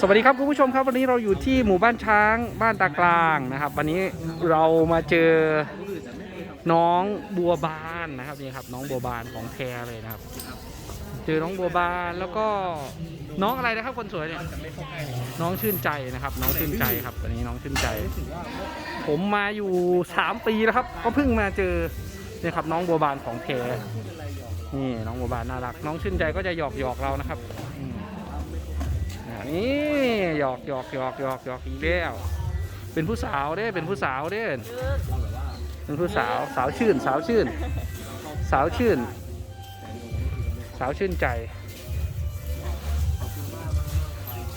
สวัสดีครับคุณผู้ชมครับวันนี้เราอยู่ที่หมู่บ้านช้างบ้านตากลางนะครับ วันนี้เรามาเจอน้องบัวบานนะครับนี่ครับ น้องบัวบานของแท้เลยนะครับ เจอน้องบัวบานแล้วก็น้องอะไรนะครับคนสวยเนี่ยน้องชื่นใจนะครับ น้องชื่นใจครับวันนี้น้องชื่นใจ ผมมาอยู่สามปีแล้วครับ ก็เพิ่งมาเจอเนี่ยครับน้องบัวบานของแท้นี่น้องบัวบานน่ารัก น้องชื่นใจก็จะหยอกหยอกเรานะครับ นี่หยอกหยอกหยอกหยอกหยอกอีกแล้วเป็นผู้สาวเด้เป็นผู้สาวเด้เป็นผู้สาวสาวชื่น สาวชื่น สาวชื่น สาวชื่นใจ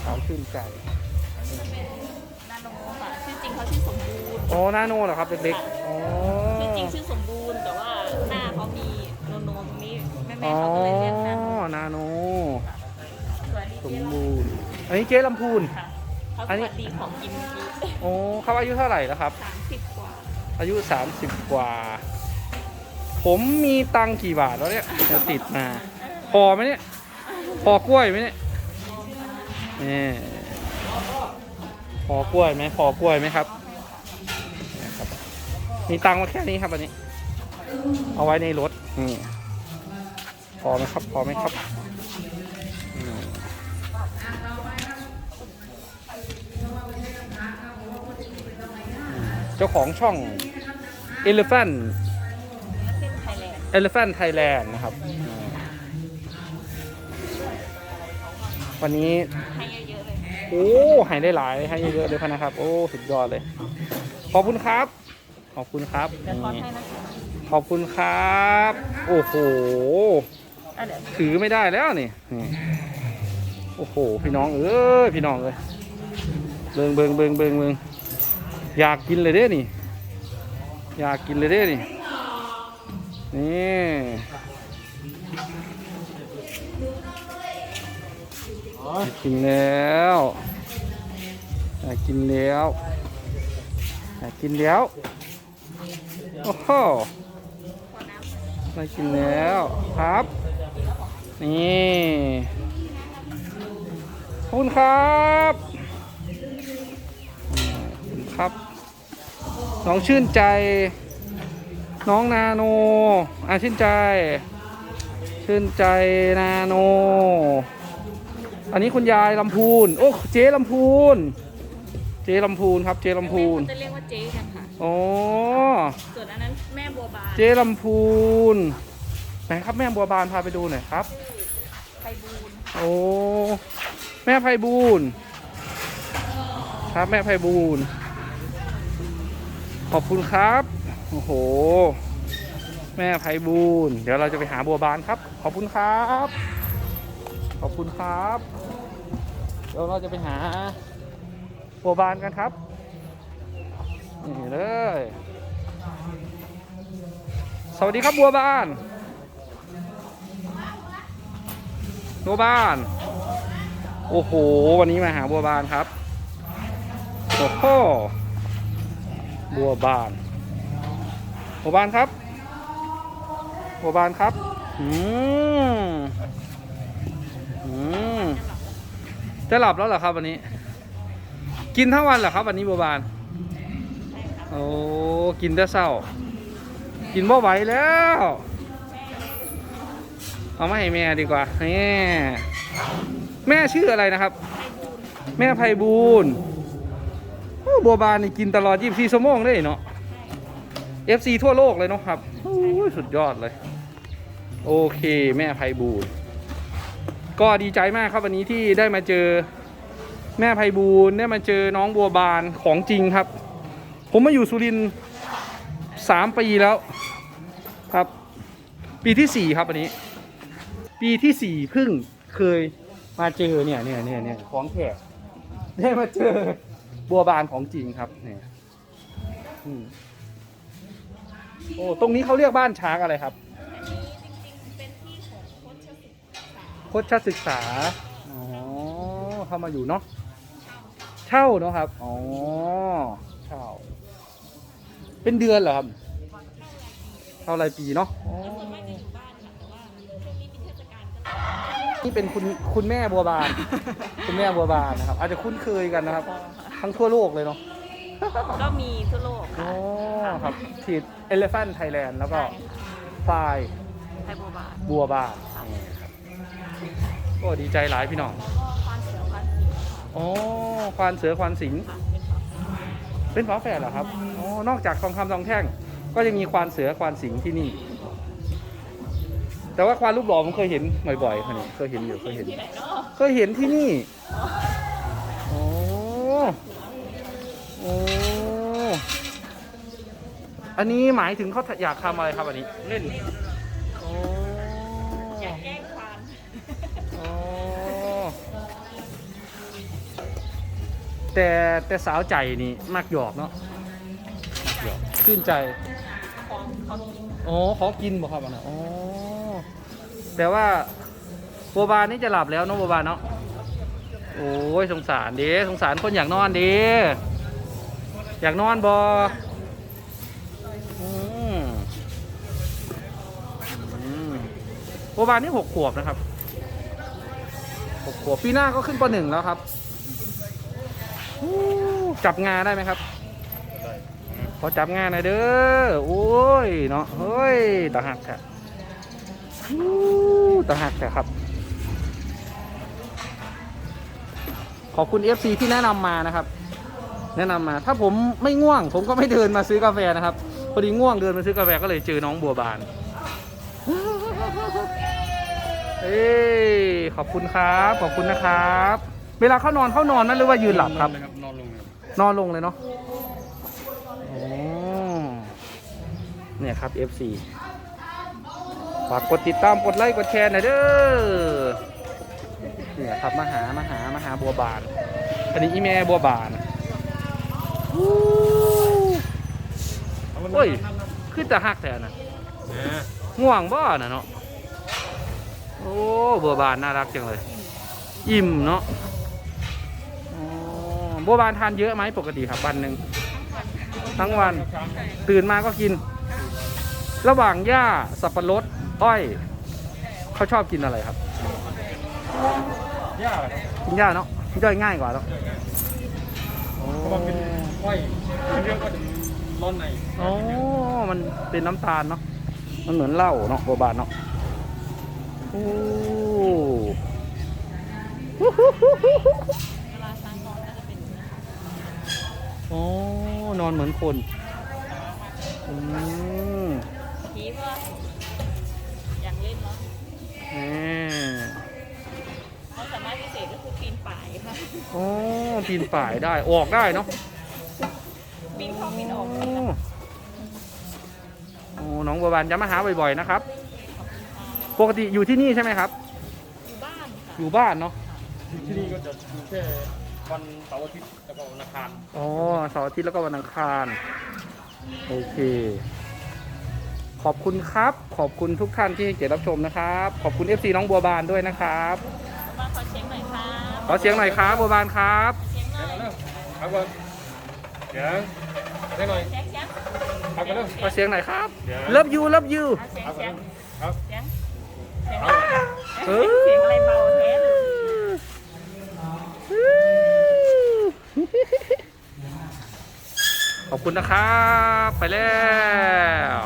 สาวชื่นใจนาโนค่ะชื่อจริงเขาชื่อสมบูรณ์โอ้นาโน่เหรอครับเด็กๆอ๋อชื่อจริงชื่อสมบูรณ์แต่ว่าหน้าเขามีโนโนตรงนี้แม่อ๋แม่อเขาก็เลยเรียกนาโนนาโน อันนี้เจ๊ลำพูน ค่ะเขาอัสนนี้ วัสดีของกินเมื่อกี้โอ้เขาอายุเท่าไหร่แล้วครับ สามสิบกว่าอายุ 30 กว่า ผมมีตังค์กี่บาทแล้วเนี่ยเดี๋ยวติดมา พอไหมเนี่ย พอกล้วยไหมเนี่ยนี่พอกล้วยไหมพอกล้วยไหมครับนี่ครับ มีตังค์มาแค่นี้ครับอันนี้ เอาไว้ในรถนี่พอไหมครับ พอไหมครับ จ้าของช่อง Elephant แล้วเป็นไทยแลน Elephant Thailand ด์นะครับอืมวันนี้ให้เยอะๆเลยโอ้ให้ได้หลายให้เยอะๆเลยพะนะครับ โอ้สุดยอดเลย ขอบคุณครับ ขอบคุณครับเดี๋ยวทอนนี่ให้นะคะขอบคุณครับ โอ้โห อะเดี๋ยวถือไม่ได้แล้วนี่นี่ โอ้โห พี่น้องเอ้ยพี่น้องเอ้ยเบิงเบิงเบิงเบิงเบิง อยากกินเลยเด้นี่ อยากกินเลยเด้นี่ นี่อยากกินแล้วอยากกินแล้วอยากกินแล้ว โอ้โหมากินแล้วครับ นี่ขอบคุณครับ คุณครับ น้องชื่นใจ น้องนาโนอะชื่นใจ ชื่นใจนาโน อันนี้คุณยายลำพูน โอ้เจ๊ลำพูน เจ๊ลำพูนครับ เจ๊ลำพูนแม่เขาจะเรียกว่าเจ๊กันค่ะโอ้ส่วนอันนั้นแม่บัวบานเจ๊ลำพูน ไหนครับแม่บัวบานพาไปดูหน่อยครับไพบูลย์โอ้ แม่ไพบูลย์ครับแม่ไพบูลย์ ขอบคุณครับ โอ้โห แม่ไพบูลเดี๋ยวเราจะไปหาบัวบานครับ ขอบคุณครับ ขอบคุณครับ เดี๋ยวเราจะไปหาบัวบานกันครับนี่เลย สวัสดีครับบัวบานบัวบาน โอ้โห วันนี้มาหาบัวบานครับ โอ้โห บัวบานบัวบานครับบัวบานครับอืมอืมจะหลับแล้วเหรอครับวันนี้ กินทั้งวันเหรอครับ วันนี้บัวบานโอ้กินแต่เศร้า กินบ่ไหวแล้วเอามาให้แม่ดีกว่าแม่แม่ชื่ออะไรนะครับ แม่ไพบูล โอ้บัวบานนี่กินตลอด 24ชั่วโมงเลยเนาะ FC ทั่วโลกเลยเนาะครับโอ้สุดยอดเลย โอเคแม่ไพบูลก็ดีใจมากครับวันนี้ที่ได้มาเจอแม่ไพบูลได้มาเจอน้องบัวบานของจริงครับ ผมมาอยู่สุรินทร์สามปีแล้วครับ ปีที่สี่ครับอันนี้ ปีที่สี่เพิ่งเคยมาเจอเนี่ยเนี่ยเนี่ยเนี่ยของแขกได้มาเจอ บัวบานของจริงครับเนี่ยอืมโอ้ตรงนี้เขาเรียกบ้านช้างอะไรครับอันนี้จริงๆเป็นที่ของโคชศึกษาโคชศึกษา อ๋อ เข้ามาอยู่เนาะ เช่าเนาะครับ อ๋อ เช่า เป็นเดือนเหรอครับ เท่ารายปีเนาะอ๋อส่วนมากจะอยู่บ้านค่ะแต่ว่าช่วงนี้เป็นเทศกาลก็เลยนี่เป็นคุณคุณแม่บัวบาน คุณแม่บัวบานนะครับ อาจจะคุ้นเคยกันนะครับ ทั้งทั่วโลกเลยเนาะก็มีทั่วโลกอ๋ค่ะ อครับทีด Elephant Thailand แล้วก็ใช่ Fly ไทยโบบาทบัวบานนี่ครับโอ้ดีใจหลายพี่น้องแล้วก็ควานเสือควานสิงห์อ๋อควานเสือควานสิงห์ค่ะเป็นฝาเป็นฝาแฝดเหรอครับ อ๋อ นอกจากทองคำทองแท่ง ก็ยังมีควานเสือควานสิงห์ที่นี่ แต่ว่าควานรูปหล่อผมเคยเห็นบ่อยๆคนนี้เคยเห็นอยู่เคยเห็น ที่ไหนเนาะเคยเห็นที่นี่ โอ้อันนี้หมายถึงเขาอยากทำอะไรครับอันนี้เล่นโอ้อยากแกล้งควานโอ้แต่แต่สาวใจนี่มักหยอกเนาะมักหยอกชื่นใจของเขากินอ๋อขอกินบ่ครับอันนั้นอ๋อแต่ว่าโบบานนี่จะหลับแล้วเนาะโบบานเนาะโอ้ยสงสารเด้สงสารคนอยากนอนเด้ อยากนอนบอมอืมโบบานนี่หกขวบนะครับหกขวบปีหน้าก็ขึ้นปหนึ่งแล้วครับจับงาได้ไหมครับขอจับงานหน่อยเด้อ โอ้ย เนาะ เฮ้ยตาหักค่ะตาหักค่ะครับ ขอบคุณ FC ที่แนะนำมานะครับ แนะนำมา ถ้าผมไม่ง่วง ผมก็ไม่เดินมาซื้อกาแฟนะครับ พอดีง่วงเดินมาซื้อกาแฟก็เลยเจอน้องบัวบาน เอ้ยขอบคุณครับ ขอบคุณนะครับ เวลาเขานอนเขานอนไหมหรือว่ายืนหลับครับ นอนลงเลยนอนลงเลยเนาะโอ้เนี่ยครับ FC ฝากกดติดตามกดไลค์กดแชร์หน่อยเด้อเนี่ยครับมาหามาหามาหาบัวบาน อันนี้อีแม่บัวบานวู้ โอ้ยขึ้นแต่หักแต่นะเนี่ยง่วงบ่น่ะเนาะโอ้บัวบานน่ารักจังเลย อิ่มเนาะอ๋อบัวบานทานเยอะไหมปกติครับวันหนึ่งทั้งวัน ตื่นมาก็กิน ระหว่างหญ้าสับปะรดอ้อยเขาชอบกินอะไรครับยากครับกินหญ้าเนาะย่อยง่ายกว่าเนาะโอ้เพราะว่าเป็นอ้อยเรียกว่าจะร้อนในโอ้มันเป็นน้ำตาลเนาะ มันเหมือนเหล้าเนาะบัวบานเนาะ โอ้เวลาช้างนอนก็จะเป็นอย่างนี้โอ้นอนเหมือนคนอืมผีก็อยากเล่นเนาะแหมเขาสามารถพิเศษก็คือปีนป่ายค่ะโอ้ปีนป่ายได้ ออกได้เนาะ ปีนเข้าปีนออกโอ้โอ้น้องบัวบานจะมาหาบ่อยๆนะครับ ปกติอยู่ที่นี่ใช่ไหมครับ อยู่บ้านค่ะอยู่บ้านเนาะ ที่นี่ก็จะอยู่แค่วันเสาร์อาทิตย์แล้วก็วันอังคารอ๋อเสาร์อาทิตย์แล้วก็วันอังคาร โอเค ขอบคุณครับ ขอบคุณทุกท่านที่ให้เกียรติรับชมนะครับ ขอบคุณ FC น้องบัวบานด้วยนะครับบ้านขอเช็คหน่อยครับขอเสียงหน่อยครับบัวบานครับ เช็คหน่อยครับว่าเดี๋ยว ได้หน่อยเช็คเช็คครับกันเร็วขอเสียงหน่อยครับเดี๋ยว Love you Love you อะเสียงครับเสียงครับเสียงเสียงเอเสียงอะไรเบาแท้เลยขอบคุณนะครับ ไปแล้ว